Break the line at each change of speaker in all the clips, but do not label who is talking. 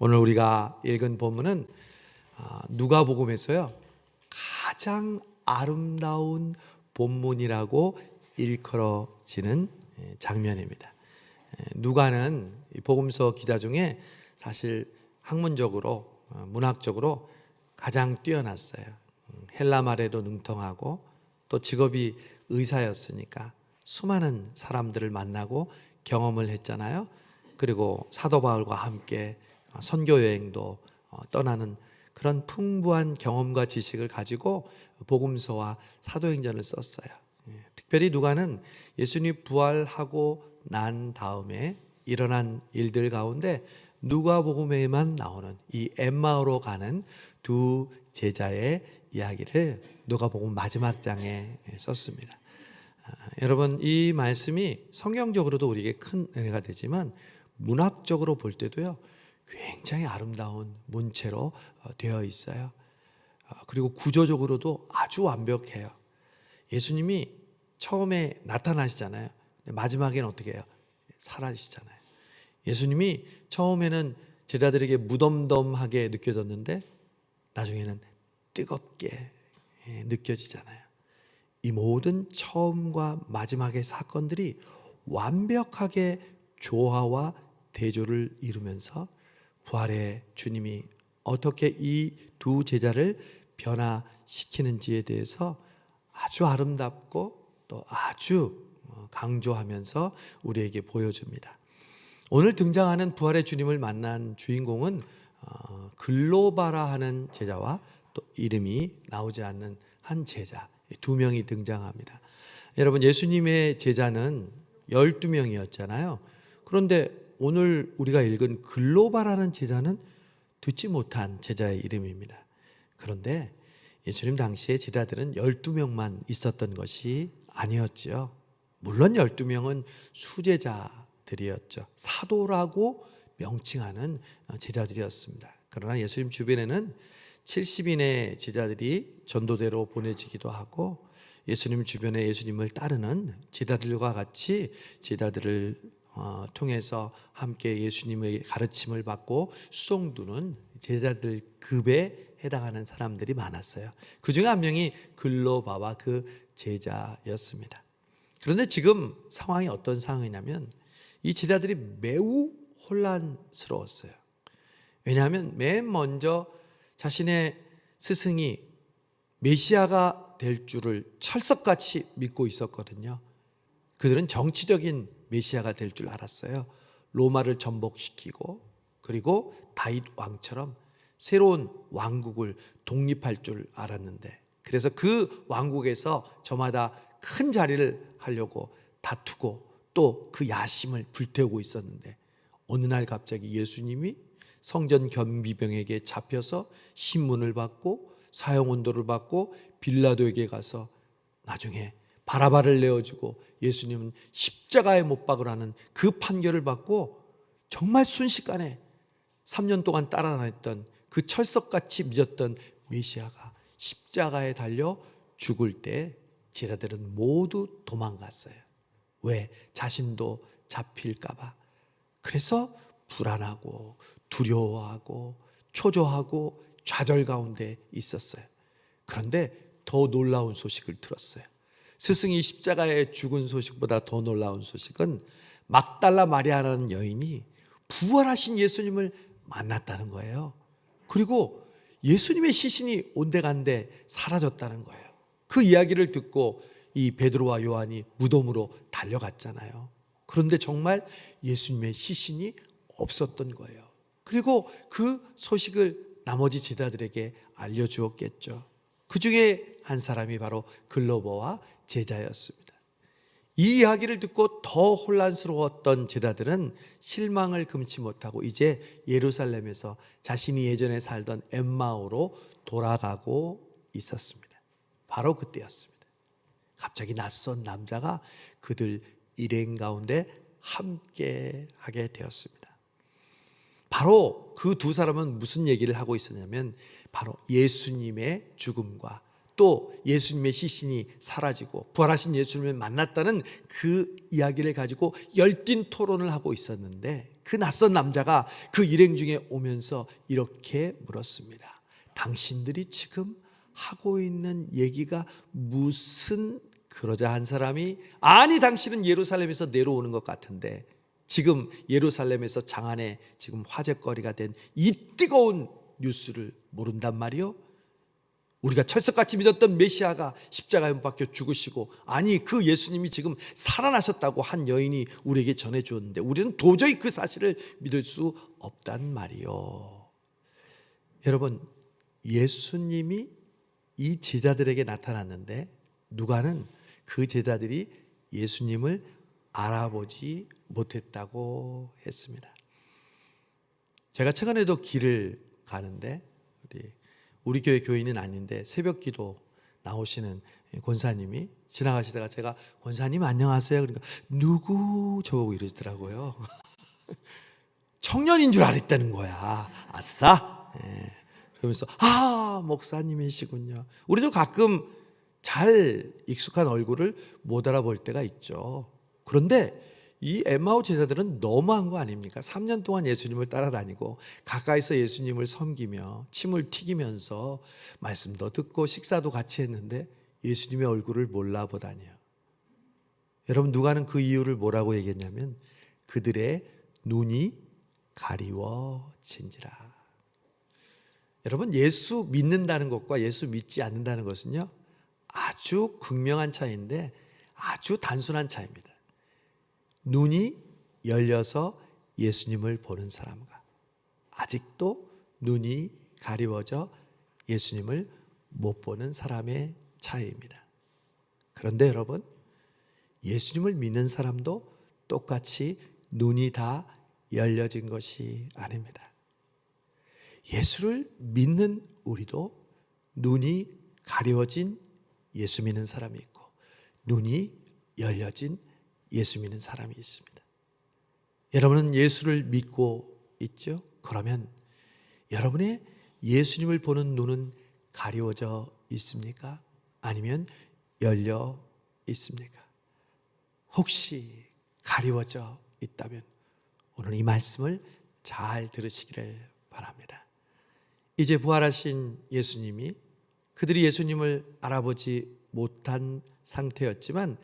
오늘 우리가 읽은 본문은 아, 누가복음에서요 가장 아름다운 본문이라고 일컬어지는 예, 장면입니다. 예, 누가는 이 복음서 기자 중에 사실 학문적으로 어, 문학적으로 가장 뛰어났어요. 음, 헬라 말에도 능통하고 또 직업이 의사였으니까 수많은 사람들을 만나고 경험을 했잖아요. 그리고 사도 바울과 함께 어, 선교 여행도 어, 떠나는 그런 풍부한 경험과 지식을 가지고 복음서와 사도행전을 썼어요. 예, 특별히 누가는 예수님 부활하고 난 다음에 일어난 일들 가운데 누가복음에만 나오는 이 엠마오로 가는 두 제자의 이야기를 누가복음 마지막 장에 썼습니다. 아, 여러분 이 말씀이 성경적으로도 우리에게 큰 은혜가 되지만 문학적으로 볼 때도요 굉장히 아름다운 문체로 어, 되어 있어요. 아, 그리고 구조적으로도 아주 완벽해요. 예수님이 처음에 나타나시잖아요. 마지막에는 어떻게 해요? 사라지시잖아요. 예수님이 처음에는 제자들에게 무덤덤하게 느껴졌는데 나중에는 뜨겁게 예, 느껴지잖아요. 이 모든 처음과 마지막의 사건들이 완벽하게 조화와 대조를 이루면서 부활의 주님이 어떻게 이 두 제자를 변화시키는지에 대해서 아주 아름답고 또 아주 어, 강조하면서 우리에게 보여줍니다. 오늘 등장하는 부활의 주님을 만난 주인공은 어, 글로바라 하는 제자와 또 이름이 나오지 않는 한 제자 두 명이 등장합니다. 여러분 예수님의 제자는 12명이었잖아요. 그런데 오늘 우리가 읽은 글로바라는 제자는 듣지 못한 제자의 이름입니다. 그런데 예수님 당시에 제자들은 12명만 있었던 것이 아니었지요. 물론 12명은 수제자들이었죠. 사도라고 명칭하는 제자들이었습니다. 그러나 예수님 주변에는 70인의 제자들이 전도대로 보내지기도 하고 예수님 주변에 예수님을 따르는 제자들과 같이 제자들을 어, 통해서 함께 예수님의 가르침을 받고 수송두는 제자들 급에 해당하는 사람들이 많았어요. 그 중에 한 명이 글로바와 그 제자였습니다. 그런데 지금 상황이 어떤 상황이냐면 이 제자들이 매우 혼란스러웠어요. 왜냐하면 맨 먼저 자신의 스승이 메시아가 될 줄을 철석같이 믿고 있었거든요. 그들은 정치적인 메시아가 될 줄 알았어요. 로마를 전복시키고 그리고 다윗 왕처럼 새로운 왕국을 독립할 줄 알았는데 그래서 그 왕국에서 저마다 큰 자리를 하려고 다투고 또 그 야심을 불태우고 있었는데 어느 날 갑자기 예수님이 성전 겸비병에게 잡혀서 신문을 받고 사형 온도를 받고 빌라도에게 가서 나중에 바라바를 내어주고 예수님은 십자가에 못 박으라는 그 판결을 받고 정말 순식간에 3년 동안 따라다녔던 그 철석같이 믿었던 메시아가 십자가에 달려 죽을 때 제자들은 모두 도망갔어요. 왜? 자신도 잡힐까봐. 그래서 불안하고 두려워하고 초조하고 좌절 가운데 있었어요. 그런데 더 놀라운 소식을 들었어요. 스승이 십자가에 죽은 소식보다 더 놀라운 소식은 막달라 마리아라는 여인이 부활하신 예수님을 만났다는 거예요. 그리고 예수님의 시신이 온데간데 사라졌다는 거예요. 그 이야기를 듣고 이 베드로와 요한이 무덤으로 달려갔잖아요. 그런데 정말 예수님의 시신이 없었던 거예요. 그리고 그 소식을 나머지 제자들에게 알려주었겠죠. 그 중에 한 사람이 바로 글로버와 제자였습니다. 이 이야기를 듣고 더 혼란스러웠던 제자들은 실망을 금치 못하고 이제 예루살렘에서 자신이 예전에 살던 엠마오로 돌아가고 있었습니다. 바로 그때였습니다. 갑자기 낯선 남자가 그들 일행 가운데 함께 하게 되었습니다. 바로 그 두 사람은 무슨 얘기를 하고 있었냐면 바로 예수님의 죽음과 또 예수님의 시신이 사라지고 부활하신 예수님을 만났다는 그 이야기를 가지고 열띤 토론을 하고 있었는데 그 낯선 남자가 그 일행 중에 오면서 이렇게 물었습니다. 당신들이 지금 하고 있는 얘기가 무슨 그러자 한 사람이 아니 당신은 예루살렘에서 내려오는 것 같은데 지금 예루살렘에서 장안에 지금 화제거리가 된 이 뜨거운 뉴스를 모른단 말이요? 우리가 철석같이 믿었던 메시아가 십자가에 못 박혀 죽으시고 아니 그 예수님이 지금 살아나셨다고 한 여인이 우리에게 전해 주었는데 우리는 도저히 그 사실을 믿을 수 없단 말이요. 여러분 예수님이 이 제자들에게 나타났는데 누가는 그 제자들이 예수님을 알아보지 못했다고 했습니다. 제가 최근에도 길을 가는데 우리 우리 교회 교인은 아닌데 새벽 기도 나오시는 권사님이 지나가시다가 제가 권사님 안녕하세요 그러니까 누구 저보고 이러시더라고요. 청년인 줄 알았다는 거야. 아싸. 예. 그러면서 아 목사님이시군요. 우리도 가끔 잘 익숙한 얼굴을 못 알아볼 때가 있죠. 그런데 이 엠마오 제자들은 너무한 거 아닙니까? 3년 동안 예수님을 따라다니고 가까이서 예수님을 섬기며 침을 튀기면서 말씀도 듣고 식사도 같이 했는데 예수님의 얼굴을 몰라보다니요. 여러분 누가는 그 이유를 뭐라고 얘기했냐면 그들의 눈이 가리워진지라. 여러분 예수 믿는다는 것과 예수 믿지 않는다는 것은요 아주 극명한 차이인데 아주 단순한 차이입니다. 눈이 열려서 예수님을 보는 사람과 아직도 눈이 가리워져 예수님을 못 보는 사람의 차이입니다. 그런데 여러분, 예수님을 믿는 사람도 똑같이 눈이 다 열려진 것이 아닙니다. 예수를 믿는 우리도 눈이 가리워진 예수 믿는 사람이 있고 눈이 열려진 예수 믿는 사람이 있습니다. 여러분은 예수를 믿고 있죠? 그러면 여러분의 예수님을 보는 눈은 가리워져 있습니까? 아니면 열려 있습니까? 혹시 가리워져 있다면 오늘 이 말씀을 잘 들으시기를 바랍니다. 이제 부활하신 예수님이 그들이 예수님을 알아보지 못한 상태였지만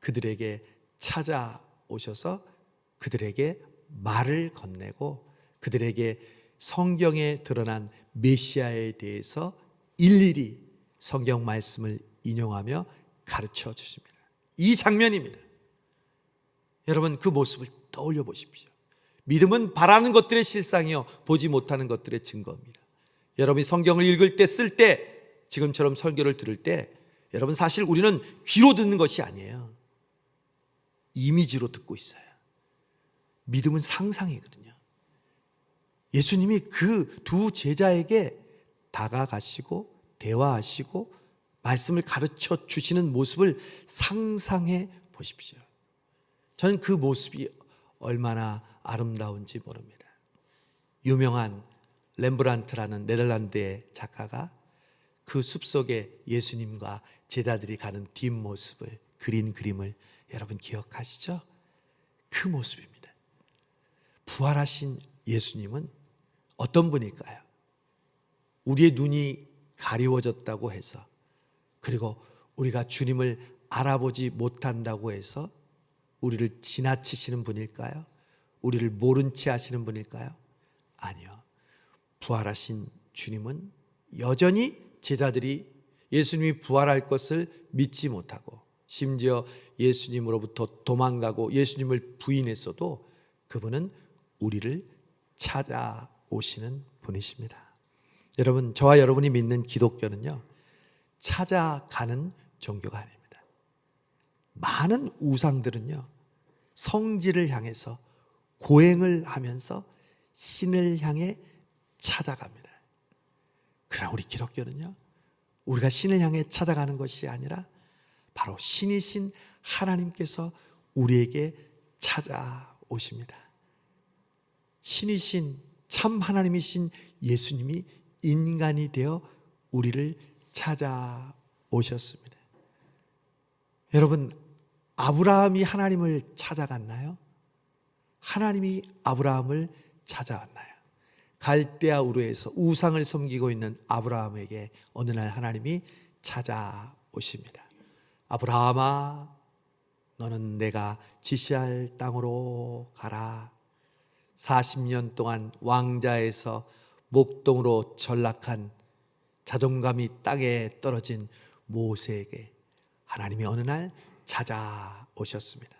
그들에게 찾아오셔서 그들에게 말을 건네고 그들에게 성경에 드러난 메시아에 대해서 일일이 성경 말씀을 인용하며 가르쳐 주십니다. 이 장면입니다. 여러분 그 모습을 떠올려 보십시오. 믿음은 바라는 것들의 실상이요 보지 못하는 것들의 증거입니다. 여러분이 성경을 읽을 때 쓸 때 지금처럼 설교를 들을 때 여러분 사실 우리는 귀로 듣는 것이 아니에요. 이미지로 듣고 있어요. 믿음은 상상이거든요. 예수님이 그 두 제자에게 다가가시고 대화하시고 말씀을 가르쳐 주시는 모습을 상상해 보십시오. 저는 그 모습이 얼마나 아름다운지 모릅니다. 유명한 렘브란트라는 네덜란드의 작가가 그 숲속에 예수님과 제자들이 가는 뒷모습을 그린 그림을 여러분 기억하시죠? 그 모습입니다. 부활하신 예수님은 어떤 분일까요? 우리의 눈이 가리워졌다고 해서 그리고 우리가 주님을 알아보지 못한다고 해서 우리를 지나치시는 분일까요? 우리를 모른 채 하시는 분일까요? 아니요. 부활하신 주님은 여전히 제자들이 예수님이 부활할 것을 믿지 못하고 심지어 예수님으로부터 도망가고 예수님을 부인했어도 그분은 우리를 찾아오시는 분이십니다. 여러분, 저와 여러분이 믿는 기독교는요, 찾아가는 종교가 아닙니다. 많은 우상들은요, 성지를 향해서 고행을 하면서 신을 향해 찾아갑니다. 그러나 우리 기독교는요, 우리가 신을 향해 찾아가는 것이 아니라 바로 신이신 하나님께서 우리에게 찾아오십니다. 신이신 참 하나님이신 예수님이 인간이 되어 우리를 오셨습니다. 여러분, 아브라함이 하나님을 찾아갔나요? 하나님이 아브라함을 찾아왔나요? 갈대아 우르에서 우상을 섬기고 있는 아브라함에게 어느 날 하나님이 찾아오십니다. 아브라함아, 너는 내가 지시할 땅으로 가라. 40년 동안 왕자에서 목동으로 전락한 자존감이 땅에 떨어진 모세에게 하나님이 어느 날 찾아오셨습니다.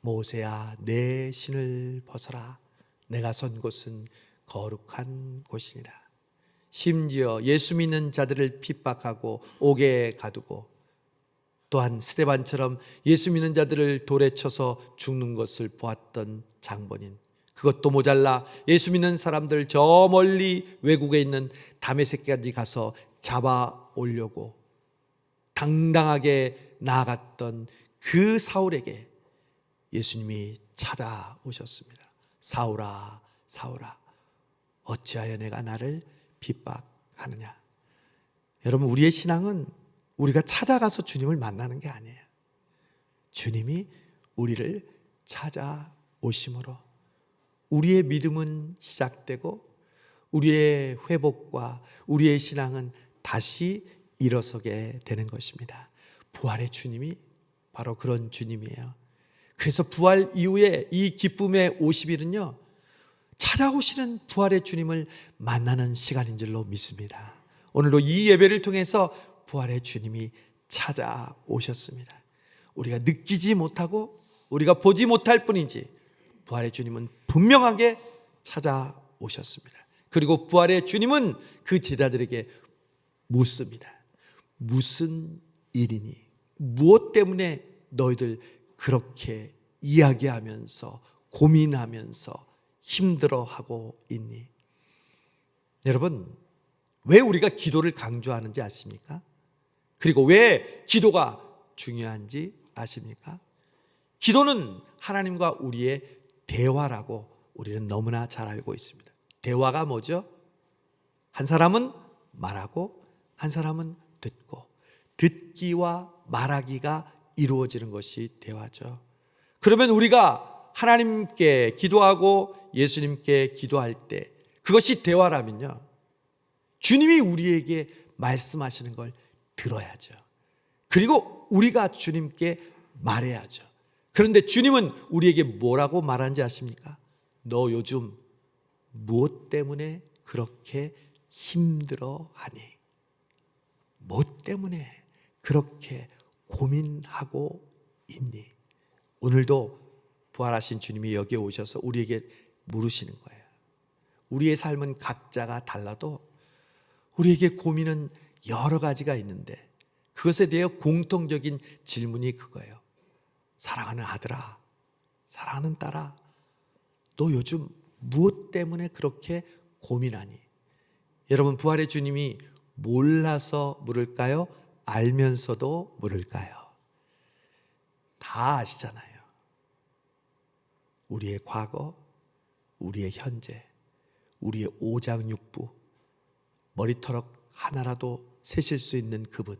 모세야, 내 신을 벗어라. 내가 선 곳은 거룩한 곳이니라. 심지어 예수 믿는 자들을 핍박하고 옥에 가두고 또한 스테반처럼 예수 믿는 자들을 돌에 쳐서 죽는 것을 보았던 장본인 그것도 모자라 예수 믿는 사람들 저 멀리 외국에 있는 다메섹까지 가서 잡아 오려고 당당하게 나아갔던 그 사울에게 예수님이 찾아오셨습니다. 사울아, 사울아, 어찌하여 내가 나를 핍박하느냐? 여러분, 우리의 신앙은 우리가 찾아가서 주님을 만나는 게 아니에요. 주님이 우리를 찾아오심으로 우리의 믿음은 시작되고 우리의 회복과 우리의 신앙은 다시 일어서게 되는 것입니다. 부활의 주님이 바로 그런 주님이에요. 그래서 부활 이후에 이 기쁨의 50일은요, 찾아오시는 부활의 주님을 만나는 시간인 줄로 믿습니다. 오늘도 이 예배를 통해서 부활의 주님이 찾아오셨습니다. 우리가 느끼지 못하고 우리가 보지 못할 뿐이지 부활의 주님은 분명하게 찾아오셨습니다. 그리고 부활의 주님은 그 제자들에게 묻습니다. 무슨 일이니? 무엇 때문에 너희들 그렇게 이야기하면서 고민하면서 힘들어하고 있니? 여러분, 왜 우리가 기도를 강조하는지 아십니까? 그리고 왜 기도가 중요한지 아십니까? 기도는 하나님과 우리의 대화라고 우리는 너무나 잘 알고 있습니다. 대화가 뭐죠? 한 사람은 말하고 한 사람은 듣고 듣기와 말하기가 이루어지는 것이 대화죠. 그러면 우리가 하나님께 기도하고 예수님께 기도할 때 그것이 대화라면요. 주님이 우리에게 말씀하시는 걸 들어야죠. 그리고 우리가 주님께 말해야죠. 그런데 주님은 우리에게 뭐라고 말하는지 아십니까? 너 요즘 무엇 때문에 그렇게 힘들어 하니? 뭐 때문에 그렇게 고민하고 있니? 오늘도 부활하신 주님이 여기에 오셔서 우리에게 물으시는 거예요. 우리의 삶은 각자가 달라도 우리에게 고민은 여러 가지가 있는데 그것에 대해 공통적인 질문이 그거예요. 사랑하는 아들아, 사랑하는 딸아, 너 요즘 무엇 때문에 그렇게 고민하니? 여러분, 부활의 주님이 몰라서 물을까요? 알면서도 물을까요? 다 아시잖아요. 우리의 과거, 우리의 현재, 우리의 오장육부, 머리털럭 하나라도 세실 수 있는 그분,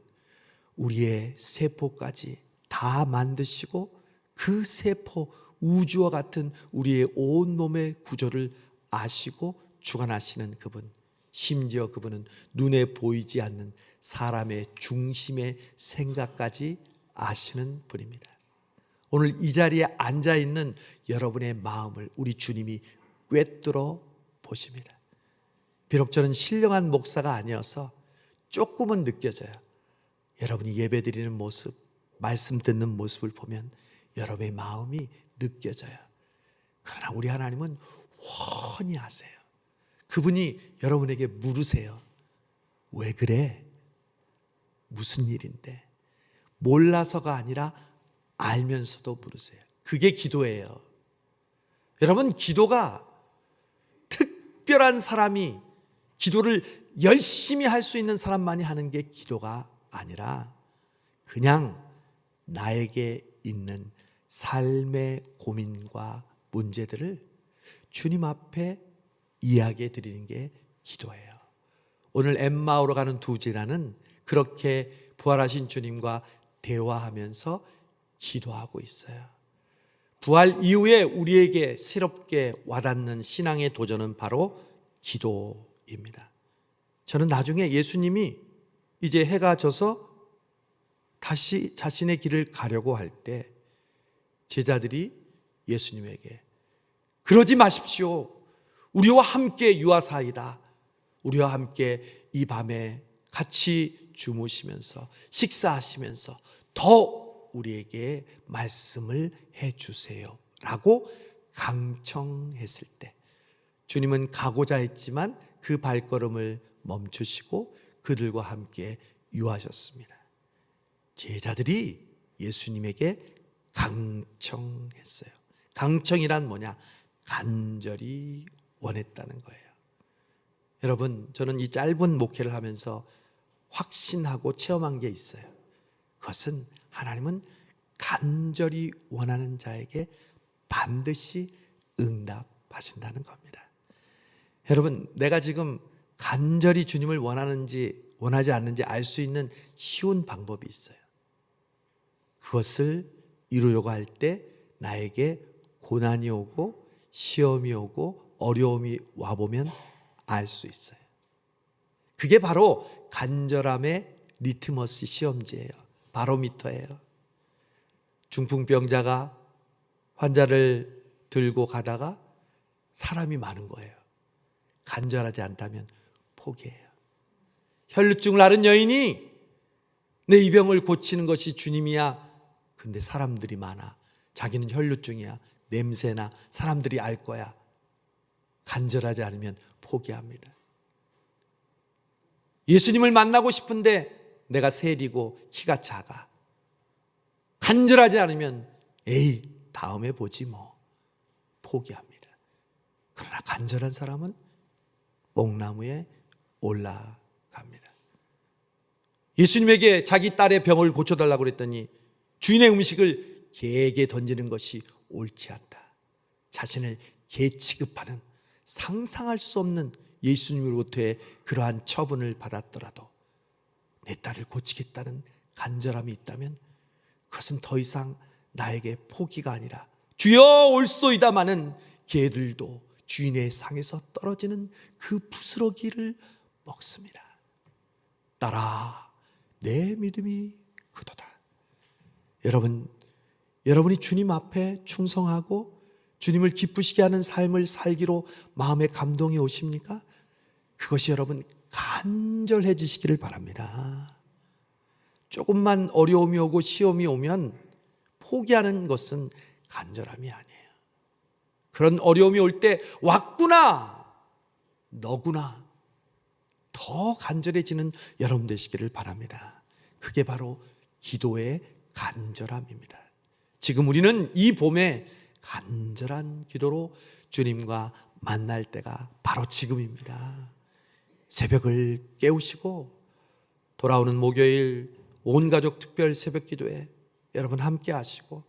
우리의 세포까지 다 만드시고 그 세포, 우주와 같은 우리의 온 몸의 구조를 아시고 주관하시는 그분, 심지어 그분은 눈에 보이지 않는 사람의 중심의 생각까지 아시는 분입니다. 오늘 이 자리에 앉아 있는 여러분의 마음을 우리 주님이 꿰뚫어 보십니다. 비록 저는 신령한 목사가 아니어서 조금은 느껴져요. 여러분이 예배 드리는 모습, 말씀 듣는 모습을 보면 여러분의 마음이 느껴져요. 그러나 우리 하나님은 훤히 아세요. 그분이 여러분에게 물으세요. 왜 그래? 무슨 일인데? 몰라서가 아니라 알면서도 물으세요. 그게 기도예요. 여러분, 기도가 특별한 사람이 기도를 열심히 할 수 있는 사람만이 하는 게 기도가 아니라 그냥 나에게 있는 삶의 고민과 문제들을 주님 앞에 이야기해 드리는 게 기도예요. 오늘 엠마오로 가는 두 제자는 그렇게 부활하신 주님과 대화하면서 기도하고 있어요. 부활 이후에 우리에게 새롭게 와닿는 신앙의 도전은 바로 기도입니다. 저는 나중에 예수님이 이제 해가 져서 다시 자신의 길을 가려고 할 때 제자들이 예수님에게 그러지 마십시오. 우리와 함께 유아사이다. 우리와 함께 이 밤에 같이 주무시면서 식사하시면서 더 우리에게 말씀을 해 주세요. 라고 강청했을 때 주님은 가고자 했지만 그 발걸음을 멈추시고 그들과 함께 유하셨습니다. 제자들이 예수님에게 강청했어요. 강청이란 뭐냐? 간절히 원했다는 거예요. 여러분, 저는 이 짧은 목회를 하면서 확신하고 체험한 게 있어요. 그것은 하나님은 간절히 원하는 자에게 반드시 응답하신다는 겁니다. 여러분, 내가 지금 간절히 주님을 원하는지 원하지 않는지 알 수 있는 쉬운 방법이 있어요. 그것을 이루려고 할 때 나에게 고난이 오고 시험이 오고 어려움이 와보면 알 수 있어요. 그게 바로 간절함의 리트머스 시험지예요. 바로미터예요. 중풍병자가 환자를 들고 가다가 사람이 많은 거예요. 간절하지 않다면 포기해요. 혈루증을 앓은 여인이 내 이 병을 고치는 것이 주님이야. 근데 사람들이 많아. 자기는 혈루증이야. 냄새나 사람들이 알 거야. 간절하지 않으면 포기합니다. 예수님을 만나고 싶은데 내가 세리고 키가 작아. 간절하지 않으면 에이 다음에 보지 뭐 포기합니다. 그러나 간절한 사람은 뽕나무에 올라갑니다. 예수님에게 자기 딸의 병을 고쳐달라고 그랬더니 주인의 음식을 개에게 던지는 것이 옳지 않다. 자신을 개 취급하는 상상할 수 없는 예수님으로부터의 그러한 처분을 받았더라도 내 딸을 고치겠다는 간절함이 있다면 그것은 더 이상 나에게 포기가 아니라 주여 올소이다마는 개들도 주인의 상에서 떨어지는 그 부스러기를 먹습니다. 따라 내 믿음이 그도다. 여러분, 여러분이 주님 앞에 충성하고 주님을 기쁘시게 하는 삶을 살기로 마음에 감동이 오십니까? 그것이 여러분 간절해지시기를 바랍니다. 조금만 어려움이 오고 시험이 오면 포기하는 것은 간절함이 아니에요. 그런 어려움이 올 때 왔구나, 너구나, 더 간절해지는 여러분 되시기를 바랍니다. 그게 바로 기도의 간절함입니다. 지금 우리는 이 봄에 간절한 기도로 주님과 만날 때가 바로 지금입니다. 새벽을 깨우시고 돌아오는 목요일 온 가족 특별 새벽 기도에 여러분 함께 하시고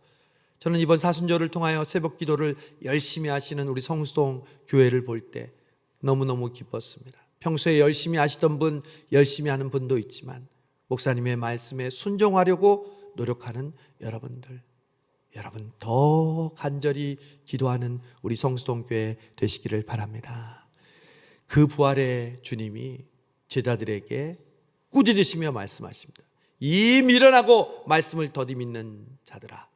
저는 이번 사순절을 통하여 새벽 기도를 열심히 하시는 우리 성수동 교회를 볼 때 너무너무 기뻤습니다. 평소에 열심히 하시던 분, 열심히 하는 분도 있지만 목사님의 말씀에 순종하려고 노력하는 여러분들, 여러분 더 간절히 기도하는 우리 성수동 교회 되시기를 바랍니다. 그 부활의 주님이 제자들에게 꾸짖으시며 말씀하십니다. 이 미련하고 말씀을 더디 믿는 자들아,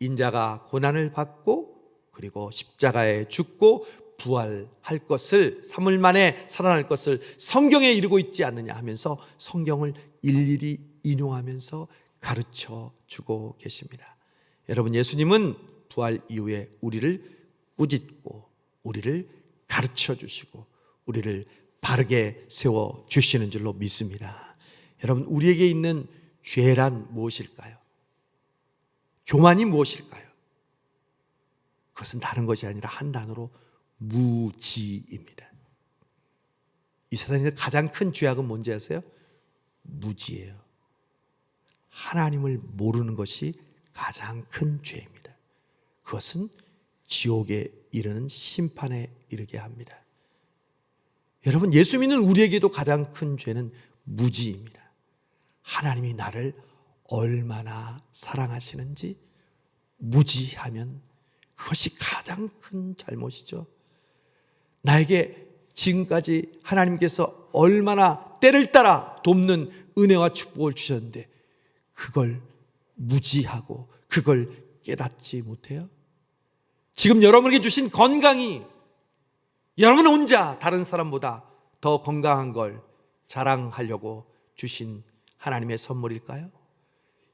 인자가 고난을 받고 그리고 십자가에 죽고 부활할 것을 3일 만에 살아날 것을 성경에 이루고 있지 않느냐 하면서 성경을 일일이 인용하면서 가르쳐 주고 계십니다. 여러분 예수님은 부활 이후에 우리를 꾸짖고 우리를 가르쳐 주시고 우리를 바르게 세워 주시는 줄로 믿습니다. 여러분 우리에게 있는 죄란 무엇일까요? 교만이 무엇일까요? 그것은 다른 것이 아니라 한 단어로 무지입니다. 이 세상에서 가장 큰 죄악은 뭔지 아세요? 무지예요. 하나님을 모르는 것이 가장 큰 죄입니다. 그것은 지옥에 이르는 심판에 이르게 합니다. 여러분, 예수 믿는 우리에게도 가장 큰 죄는 무지입니다. 하나님이 나를 얼마나 사랑하시는지 무지하면 그것이 가장 큰 잘못이죠. 나에게 지금까지 하나님께서 얼마나 때를 따라 돕는 은혜와 축복을 주셨는데 그걸 무지하고 그걸 깨닫지 못해요. 지금 여러분에게 주신 건강이 여러분 혼자 다른 사람보다 더 건강한 걸 자랑하려고 주신 하나님의 선물일까요?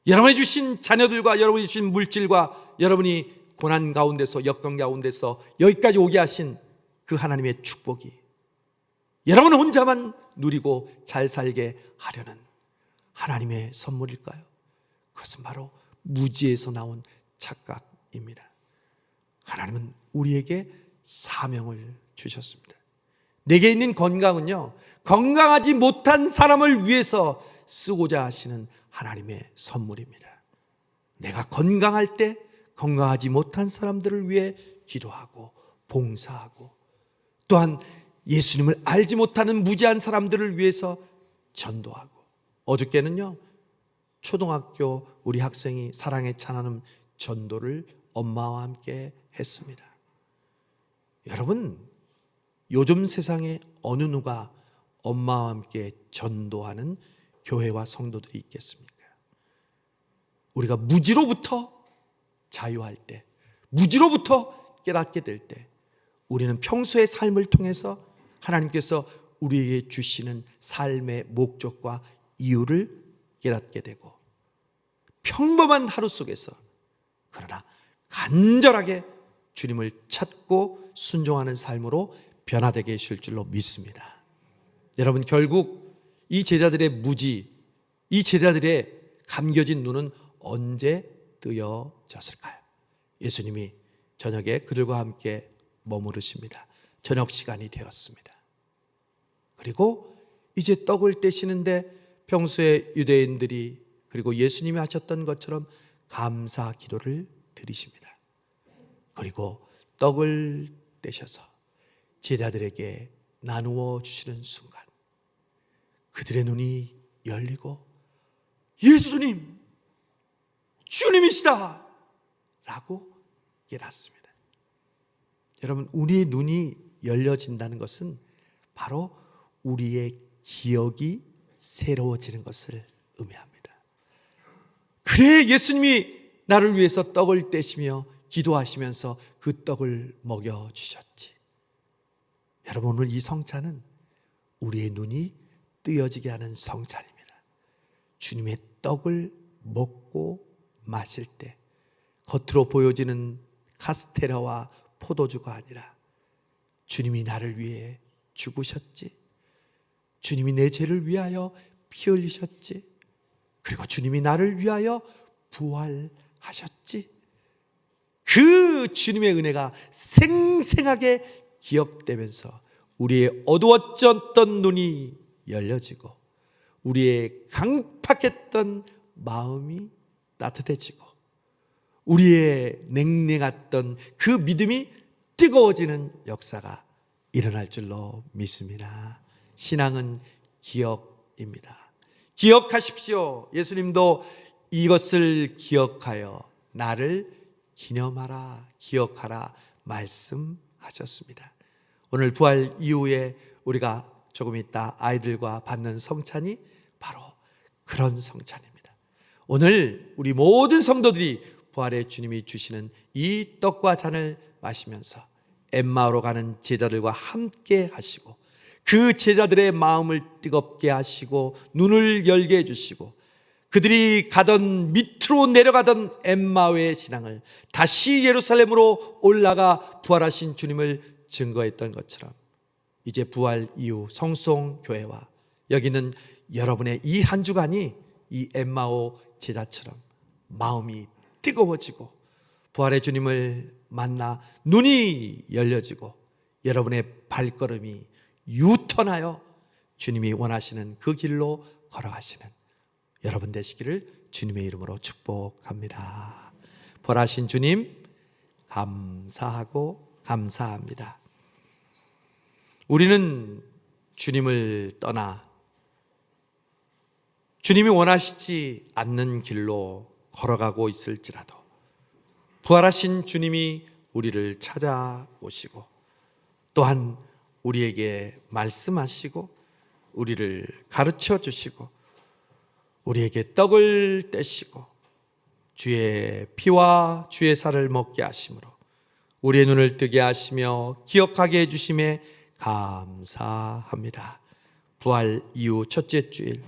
여러분이 주신 자녀들과 여러분이 주신 물질과 여러분이 고난 가운데서 역경 가운데서 여기까지 오게 하신 그 하나님의 축복이 여러분 혼자만 누리고 잘 살게 하려는 하나님의 선물일까요? 그것은 바로 무지에서 나온 착각입니다. 하나님은 우리에게 사명을 주셨습니다. 내게 있는 건강은요, 건강하지 못한 사람을 위해서 쓰고자 하시는 하나님의 선물입니다. 내가 건강할 때 건강하지 못한 사람들을 위해 기도하고 봉사하고 또한 예수님을 알지 못하는 무지한 사람들을 위해서 전도하고 어저께는요 초등학교 우리 학생이 사랑의 찬하는 전도를 엄마와 함께 했습니다. 여러분 요즘 세상에 어느 누가 엄마와 함께 전도하는 교회와 성도들이 있겠습니까? 우리가 무지로부터 자유할 때, 무지로부터 깨닫게 될 때, 우리는 평소의 삶을 통해서 하나님께서 우리에게 주시는 삶의 목적과 이유를 깨닫게 되고, 평범한 하루 속에서, 그러나 간절하게 주님을 찾고 순종하는 삶으로 변화되게 하실 줄로 믿습니다. 여러분, 결국 이 제자들의 무지, 이 제자들의 감겨진 눈은 언제 뜨여졌을까요? 예수님이 저녁에 그들과 함께 머무르십니다. 저녁 시간이 되었습니다. 그리고 이제 떡을 떼시는데 평소에 유대인들이 그리고 예수님이 하셨던 것처럼 감사 기도를 드리십니다. 그리고 떡을 떼셔서 제자들에게 나누어 주시는 순간 그들의 눈이 열리고 예수님 주님이시다 라고 깨닫습니다. 여러분 우리의 눈이 열려진다는 것은 바로 우리의 기억이 새로워지는 것을 의미합니다. 그래 예수님이 나를 위해서 떡을 떼시며 기도하시면서 그 떡을 먹여 주셨지. 여러분 오늘 이 성찬은 우리의 눈이 뜨여지게 하는 성찬입니다. 주님의 떡을 먹고 마실 때 겉으로 보여지는 카스테라와 포도주가 아니라 주님이 나를 위해 죽으셨지. 주님이 내 죄를 위하여 피 흘리셨지. 그리고 주님이 나를 위하여 부활하셨지. 그 주님의 은혜가 생생하게 기억되면서 우리의 어두워졌던 눈이 열려지고 우리의 강팍했던 마음이 따뜻해지고 우리의 냉랭했던 그 믿음이 뜨거워지는 역사가 일어날 줄로 믿습니다. 신앙은 기억입니다. 기억하십시오. 예수님도 이것을 기억하여 나를 기념하라, 기억하라 말씀하셨습니다. 오늘 부활 이후에 우리가 조금 있다 아이들과 받는 성찬이 바로 그런 성찬입니다. 오늘 우리 모든 성도들이 부활의 주님이 주시는 이 떡과 잔을 마시면서 엠마오로 가는 제자들과 함께 하시고 그 제자들의 마음을 뜨겁게 하시고 눈을 열게 해주시고 그들이 가던 밑으로 내려가던 엠마오의 신앙을 다시 예루살렘으로 올라가 부활하신 주님을 증거했던 것처럼 이제 부활 이후 성송 교회와 여기는 여러분의 이 한 주간이 이 엠마오 제자처럼 마음이 뜨거워지고 부활의 주님을 만나 눈이 열려지고 여러분의 발걸음이 유턴하여 주님이 원하시는 그 길로 걸어가시는 여러분 되시기를 주님의 이름으로 축복합니다. 벌하신 주님 감사하고 감사합니다. 우리는 주님을 떠나 주님이 원하시지 않는 길로 걸어가고 있을지라도 부활하신 주님이 우리를 찾아오시고 또한 우리에게 말씀하시고 우리를 가르쳐 주시고 우리에게 떡을 떼시고 주의 피와 주의 살을 먹게 하심으로 우리의 눈을 뜨게 하시며 기억하게 해주심에 감사합니다. 부활 이후 첫째 주일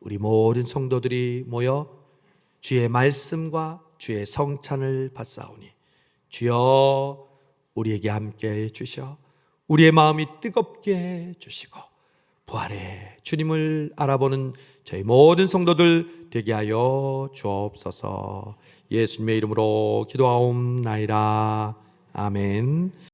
우리 모든 성도들이 모여 주의 말씀과 주의 성찬을 받사오니 주여 우리에게 함께 해 주셔 우리의 마음이 뜨겁게 해 주시고 부활의 주님을 알아보는 저희 모든 성도들 되게 하여 주옵소서. 예수님의 이름으로 기도하옵나이다. 아멘